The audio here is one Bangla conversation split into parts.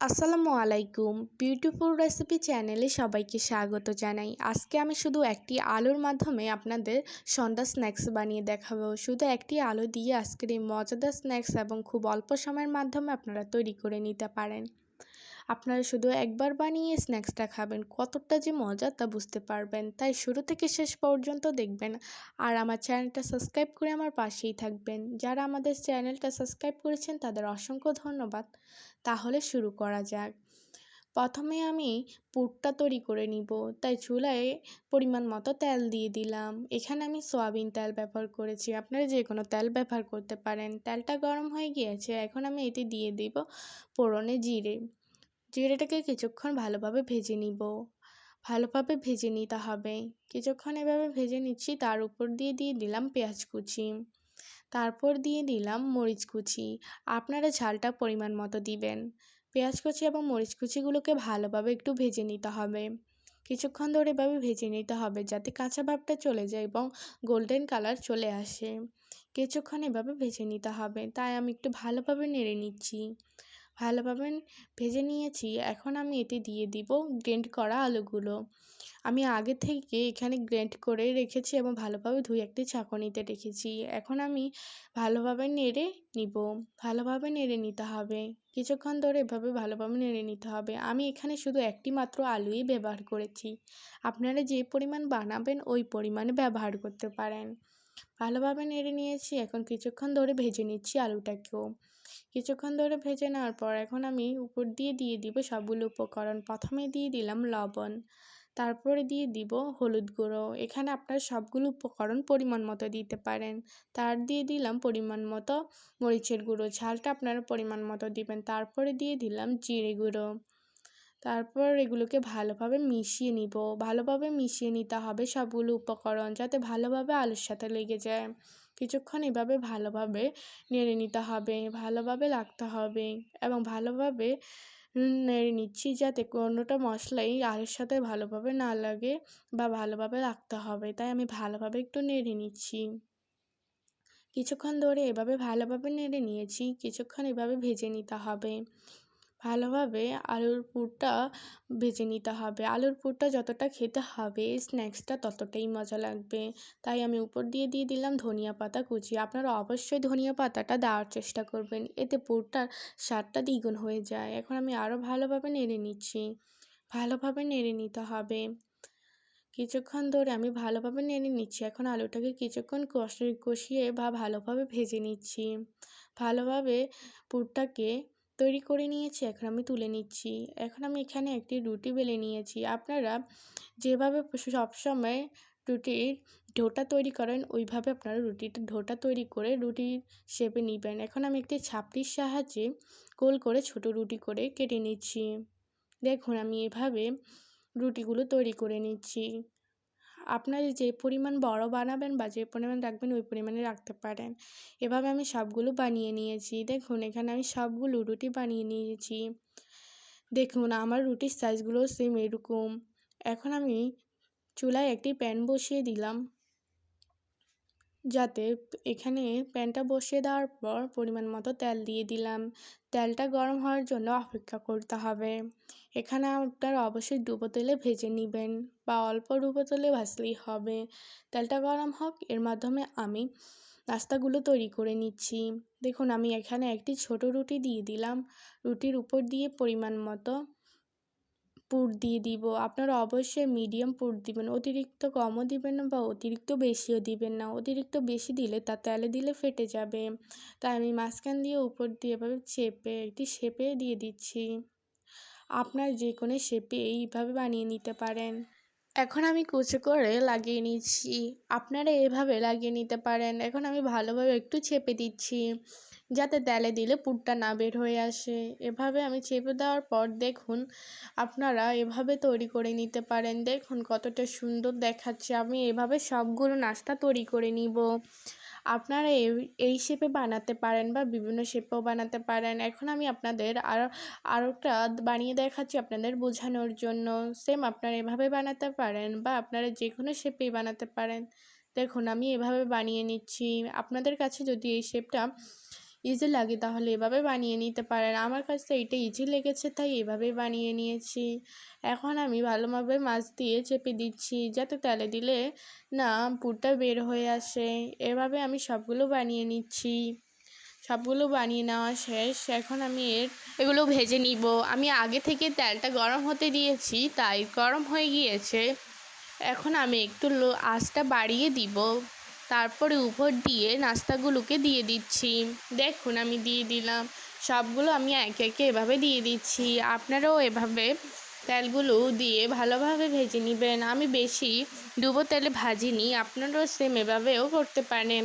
আসসালামু আলাইকুম। বিউটিফুল রেসিপি চ্যানেলে সবাইকে স্বাগত জানাই। আজকে আমি শুধু একটি আলুর মাধ্যমে আপনাদের সন্ধ্যা স্ন্যাক্স বানিয়ে দেখাবো। শুধু একটি আলু দিয়ে আজকের এই মজাদার স্ন্যাক্স এবং খুব অল্প সময়ের মাধ্যমে আপনারা তৈরি করে নিতে পারেন। আপনারা শুধু একবার বানিয়ে স্ন্যাক্সটা খাবেন, কতটা যে মজা তা বুঝতে পারবেন। তাই শুরু থেকে শেষ পর্যন্ত দেখবেন আর আমার চ্যানেলটা সাবস্ক্রাইব করে আমার পাশেই থাকবেন। যারা আমাদের চ্যানেলটা সাবস্ক্রাইব করেছেন তাদের অসংখ্য ধন্যবাদ। তাহলে শুরু করা যাক। প্রথমে আমি পুরটা তৈরি করে নিব। তাই চুলায় পরিমাণ মতো তেল দিয়ে দিলাম। এখানে আমি সয়াবিন তেল ব্যবহার করেছি। আপনারা যে কোনো তেল ব্যবহার করতে পারেন। তেলটা গরম হয়ে গিয়েছে। এখন আমি এতে দিয়ে দিব পোড়নে জিরে। জিরেটাকে কিছুক্ষণ ভালোভাবে ভেজে নিব। ভালোভাবে ভেজে নিতে হবে। কিছুক্ষণ এভাবে ভেজে নিচ্ছি। তার উপর দিয়ে দিয়ে দিলাম পেঁয়াজ কুচি। তারপর দিয়ে দিলাম মরিচ কুচি। আপনারা ঝালটা পরিমাণ মতো দিবেন। পেঁয়াজ কুচি এবং মরিচ কুচিগুলোকে ভালোভাবে একটু ভেজে নিতে হবে। কিছুক্ষণ ধরে এভাবে ভেজে নিতে হবে যাতে কাঁচা ভাবটা চলে যায় এবং গোল্ডেন কালার চলে আসে। কিছুক্ষণ এভাবে ভেজে নিতে হবে। তাই আমি একটু ভালোভাবে নেড়ে নিচ্ছি। ভালোভাবে ভেজে নিয়েছি। এখন আমি এতে দিয়ে দিব গ্রেন্ড করা আলুগুলো। আমি আগে থেকে এখানে গ্রেন্ড করে রেখেছি এবং ভালোভাবে ধুয়ে একটি ছাঁকনিতে রেখেছি এখন আমি ভালোভাবে নেড়ে নিব, ভালোভাবে নেড়ে নিতে হবে। কিছুক্ষণ ধরে এভাবে ভালোভাবে নেড়ে নিতে হবে। আমি এখানে শুধু একটি মাত্র আলুই ব্যবহার করেছি। আপনারা যে পরিমাণ বানাবেন ওই পরিমাণে ব্যবহার করতে পারেন। ভালোভাবে নেড়ে নিয়েছি, এখন কিছুক্ষণ ধরে ভেজে নিচ্ছি আলুটাকেও। কিছুক্ষণ ধরে ভেজে নেওয়ার পর এখন আমি উপর দিয়ে দিয়ে দিব সবগুলো উপকরণ। প্রথমে দিয়ে দিলাম লবণ। তারপরে দিয়ে দিব হলুদ গুঁড়ো। এখানে আপনার সবগুলো উপকরণ পরিমাণ মতো দিতে পারেন। তার দিয়ে দিলাম পরিমাণ মতো মরিচের গুঁড়ো। ঝালটা আপনারা পরিমাণ মতো দিবেন। তারপরে দিয়ে দিলাম জিরে গুঁড়ো। তারপর এগুলোকে ভালোভাবে মিশিয়ে নিব। ভালোভাবে মিশিয়ে নিতে হবে সবগুলো উপকরণ যাতে ভালোভাবে আলুর সাথে লেগে যায়। কিছুক্ষণ এভাবে ভালোভাবে নেড়ে নিতে হবে। ভালোভাবে লাগতে হবে এবং ভালোভাবে নেড়ে নিচ্ছি যাতে কোনোটা মশলাই আলুর সাথে ভালোভাবে না লাগে বা ভালোভাবে রাখতে হবে। তাই আমি ভালোভাবে একটু নেড়ে নিচ্ছি। কিছুক্ষণ ধরে এভাবে ভালোভাবে নেড়ে নিয়েছি, কিছুক্ষণ এভাবে ভেজে নিতে হবে। ভালোভাবে আলুর পুরটা ভেজে নিতে হবে। আলুর পুরটা যতটা খেতে হবে, স্ন্যাক্সটা ততটাই মজা লাগবে। তাই আমি উপর দিয়ে দিয়ে দিলাম ধনিয়া পাতা কুচি। আপনারা অবশ্যই ধনিয়া পাতাটা দেওয়ার চেষ্টা করবেন, এতে পুরটার স্বাদটা দ্বিগুণ হয়ে যায়। এখন আমি আরও ভালোভাবে নেড়ে নিচ্ছি। ভালোভাবে নেড়ে নিতে হবে। কিছুক্ষণ ধরে আমি ভালোভাবে নেড়ে নিচ্ছি। এখন আলুটাকে কিছুক্ষণ কষিয়ে বা ভালোভাবে ভেজে নিচ্ছি। ভালোভাবে পুরটাকে তৈরি করে নিয়েছি, এখন আমি তুলে নিচ্ছি। এখন আমি এখানে একটি রুটি বেলে নিয়েছি। আপনারা যেভাবে সবসময় রুটির ঢোটা তৈরি করেন, ওইভাবে আপনারা রুটিটা ঢোটা তৈরি করে রুটির শেপে নেবেন। এখন আমি একটি ছাপটির সাহায্যে গোল করে ছোট রুটি করে কেটে নিচ্ছি। দেখুন, আমি এভাবে রুটিগুলো তৈরি করে নিচ্ছি। আপনারা যে পরিমাণ বড় বানাবেন বা যে পরিমাণ রাখবেন, ওই পরিমাণে রাখতে পারেন। এভাবে আমি সবগুলো বানিয়ে নিয়েছি। দেখুন, এখানে আমি সবগুলো রুটি বানিয়ে নিয়েছি। দেখুন, আমার রুটির সাইজগুলো সেম এরকম। এখন আমি চুলায় একটি প্যান বসিয়ে দিলাম। যাতে এখানে প্যানটা বসিয়ে দেওয়ার পর পরিমাণ মতো তেল দিয়ে দিলাম। তেলটা গরম হওয়ার জন্য অপেক্ষা করতে হবে। এখানে আপনার অবশ্যই ডুবো তেলে ভেজে নেবেন বা অল্প ডুবো তেলে ভাজলেই হবে। তেলটা গরম হোক, এর মাধ্যমে আমি নাস্তাগুলো তৈরি করে নিচ্ছি। দেখুন, আমি এখানে একটি ছোট রুটি দিয়ে দিলাম। রুটির উপর দিয়ে পরিমাণ মতো পুর দিয়ে দিব। আপনারা অবশ্যই মিডিয়াম পুর দিবেন, অতিরিক্ত কমও দিবেন না বা অতিরিক্ত বেশিও দিবেন না। অতিরিক্ত বেশি দিলে তা তেলে দিলে ফেটে যাবে। তাই আমি মাঝখান দিয়ে উপর দিয়ে এভাবে চেপে, একটি শেপে দিয়ে দিচ্ছি। আপনার যে কোনো শেপে এইভাবে বানিয়ে নিতে পারেন। এখন আমি কুচো করে লাগিয়ে নিচ্ছি। আপনারা এভাবে লাগিয়ে নিতে পারেন। এখন আমি ভালোভাবে একটু চেপে দিচ্ছি, যাতে তেলে দিলে পুরটা না বের হয়ে আসে। এভাবে আমি চেপে দেওয়ার পর দেখুন, আপনারা এভাবে তৈরি করে নিতে পারেন। দেখুন কতটা সুন্দর দেখাচ্ছে। আমি এভাবে সবগুলো নাস্তা তৈরি করে নিব। আপনারা এই এই শেপে বানাতে পারেন বা বিভিন্ন শেপেও বানাতে পারেন। এখন আমি আপনাদের আরও একটা বানিয়ে দেখাচ্ছি আপনাদের বোঝানোর জন্য। সেম আপনারা এভাবে বানাতে পারেন বা আপনারা যে কোনো শেপেই বানাতে পারেন। দেখুন, আমি এভাবে বানিয়ে নিচ্ছি। আপনাদের কাছে যদি এই শেপটা ইজি লাগে তাহলে এভাবে বানিয়ে নিতে পারেন। আমার কাছে এটা ইজি লেগেছে, তাই এভাবে বানিয়ে নিয়েছি। এখন আমি ভালোভাবে মাছ দিয়ে চেপে দিচ্ছি, যাতে তেলে দিলে না পুরটা বের হয়ে আসে। এভাবে আমি সবগুলো বানিয়ে নিচ্ছি। সবগুলো বানিয়ে নেওয়া শেষ। এখন আমি এর এগুলো ভেজে নিব। আমি আগে থেকে তেলটা গরম হতে দিয়েছি, তাই গরম হয়ে গিয়েছে। এখন আমি একটু আঁচটা বাড়িয়ে দিব। তারপরে উপর দিয়ে নাস্তাগুলোকে দিয়ে দিচ্ছি। দেখুন, আমি দিয়ে দিলাম। সবগুলো আমি একে একে এভাবে দিয়ে দিচ্ছি। আপনারাও এভাবে তেলগুলো দিয়ে ভালোভাবে ভেজে নেবেন। আমি বেশি ডুবো তেলে ভাজিনি, আপনারাও সেম এভাবেও করতে পারেন।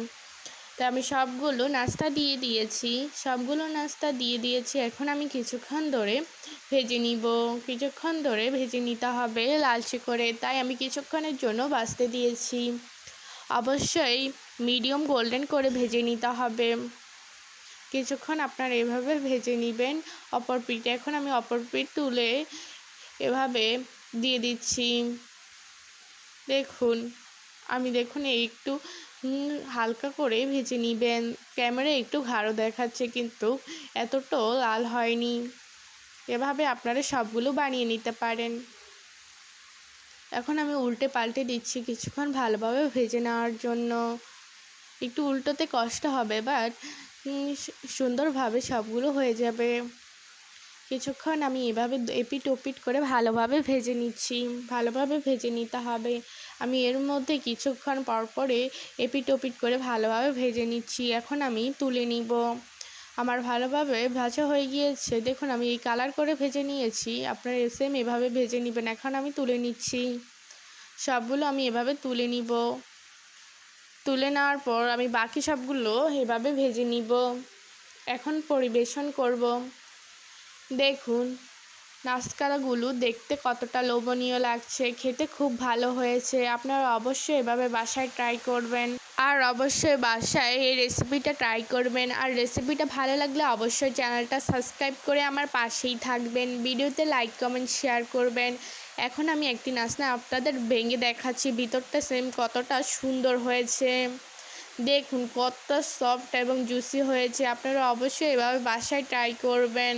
তো আমি সবগুলো নাস্তা দিয়ে দিয়েছি। সবগুলো নাস্তা দিয়ে দিয়েছি। এখন আমি কিছুক্ষণ ধরে ভেজে নিব। কিছুক্ষণ ধরে ভেজে নিতে হবে লালচে করে। তাই আমি কিছুক্ষণের জন্য বাঁচতে দিয়েছি। অবশ্যই মিডিয়াম গোল্ডেন করে ভেজে নিতে হবে। কিছুক্ষণ আপনারা এভাবে ভেজে নেবেন। অপর পিঠে এখন আমি অপর পিঠ তুলে এভাবে দিয়ে দিচ্ছি। দেখুন, আমি দেখুন একটু হালকা করে ভেজে নেবেন। ক্যামেরা একটু ঘাড়ো দেখাচ্ছে কিন্তু এতটাও লাল হয়নি। এভাবে আপনারা সবগুলো বানিয়ে নিতে পারেন। এখন আমি উল্টে পাল্টে দিচ্ছি কিছুক্ষণ ভালোভাবে ভেজে নেওয়ার জন্য। একটু উল্টোতে কষ্ট হবে বাট সুন্দরভাবে সবগুলো হয়ে যাবে। কিছুক্ষণ আমি এভাবে এপিট ওপিট করে ভালোভাবে ভেজে নিচ্ছি, ভালোভাবে ভেজে নিতে হবে। আমি এর মধ্যে কিছুক্ষণ পর পরে এপিট ওপিট করে ভালোভাবে ভেজে নিচ্ছি। এখন আমি তুলে নিব। আমার ভালোভাবে ভাজা হয়ে গিয়েছে। দেখুন, আমি এই কালার করে ভেজে নিয়েছি। আপনার সেম এভাবে ভেজে নেবেন। এখন আমি তুলে নিচ্ছি। সবগুলো আমি এভাবে তুলে নিব। তুলে নেওয়ার পর আমি বাকি সবগুলো এভাবে ভেজে নিব। এখন পরিবেশন করব। দেখুন নাস্কারাগুলো দেখতে কতটা লোভনীয় লাগছে, খেতে খুব ভালো হয়েছে, আপনারা অবশ্যই এভাবে বাসায় ট্রাই করবেন। আর অবশ্যই বাসায় এই রেসিপিটা ট্রাই করবেন। আর রেসিপিটা ভালো লাগলে অবশ্যই চ্যানেলটা সাবস্ক্রাইব করে আমার পাশেই থাকবেন। ভিডিওতে লাইক কমেন্ট শেয়ার করবেন। এখন আমি একটি নাচনা আপনাদের ভেঙে দেখাচ্ছি, ভিতরটা সেম কতটা সুন্দর হয়েছে। দেখুন কতটা সফট এবং জুসি হয়েছে, আপনারা অবশ্যই এভাবে বাসায় ট্রাই করবেন।